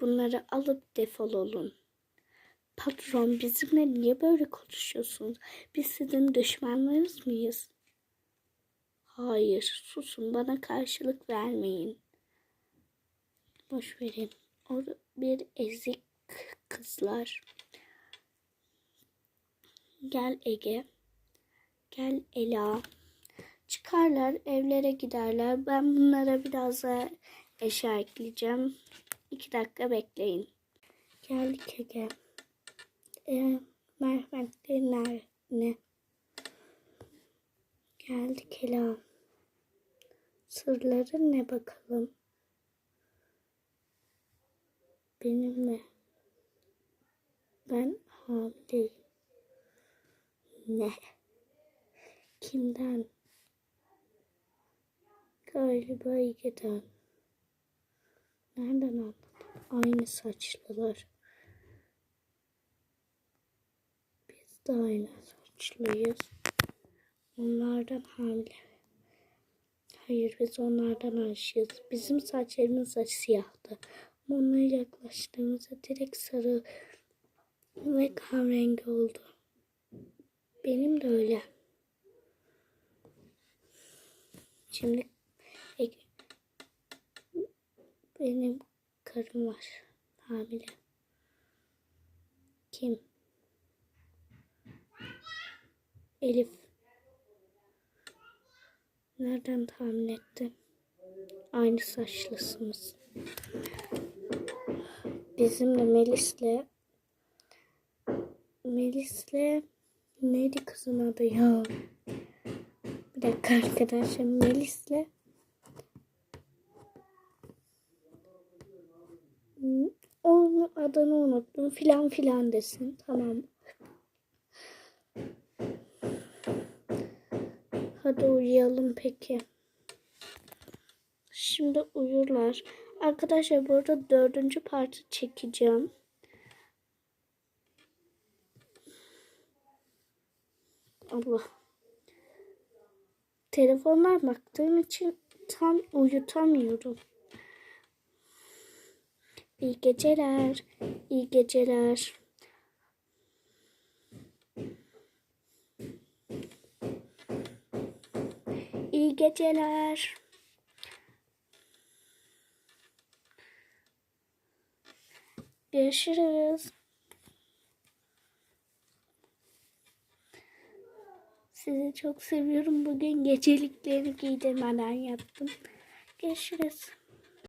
Bunları alıp defol olun. Patron bizimle niye böyle konuşuyorsunuz? Biz sizin düşmanlarınız mıyız? Hayır, susun bana karşılık vermeyin. Boş verin. O bir ezik kızlar. Gel Ege. Gel Ela. Çıkarlar, evlere giderler. Ben bunlara biraz da eşya ekleyeceğim. İki dakika bekleyin. Geldik Ege. Ee, merhametli ne? Geldik Ela. Sırların ne bakalım? Benim mi? Ben hamileyim. Ne? Kimden? Galiba Ege'den. Nereden anladın? Aynı saçlılar. Biz de aynı saçlıyız. Onlardan hamile. Hayır biz onlardan aşığız. Bizim saçlarımız da siyahtı. Onlara yaklaştığımızda direkt sarı ve kahverengi oldu. Benim de öyle. Şimdi Ege- benim karım var. Hamile. Kim? Elif. Nereden tahmin ettin? Aynı saçlısınız. Bizimle Melis'le Melis'le neydi kızın adı ya? Bir dakika arkadaşlar Melis'le adını unuttum filan filan desin tamam. Hadi uyuyalım peki. Şimdi uyurlar. Arkadaşlar burada dördüncü parti çekeceğim. Allah. Telefonlar baktığım için tam uyutamıyorum. İyi geceler. İyi geceler. İyi geceler. Görüşürüz. Sizi çok seviyorum. Bugün gecelikleri giydirmeden yattım. Görüşürüz.